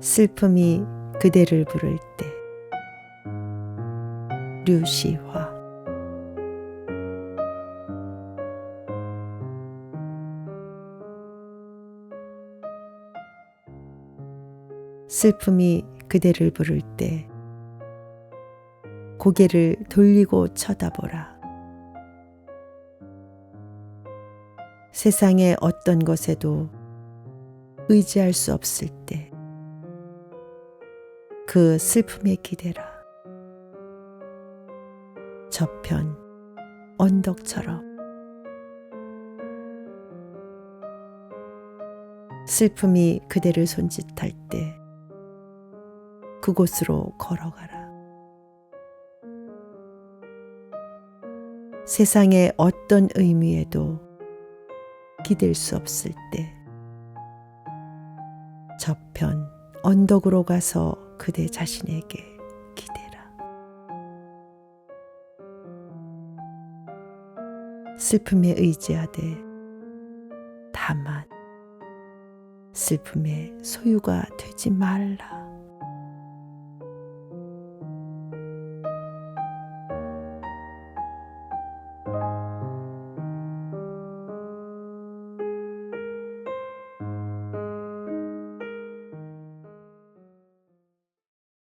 슬픔이 그대를 부를 때. 류시화. 슬픔이 그대를 부를 때. 고개를 돌리고 쳐다보라. 세상의 어떤 것에도 의지할 수 없을 때 그 슬픔에 기대라. 저편 언덕처럼 슬픔이 그대를 손짓할 때 그곳으로 걸어가라. 세상의 어떤 의미에도 기댈 수 없을 때 저편 언덕으로 가서 그대 자신에게 기대라. 슬픔에 의지하되 다만 슬픔의 소유가 되지 말라.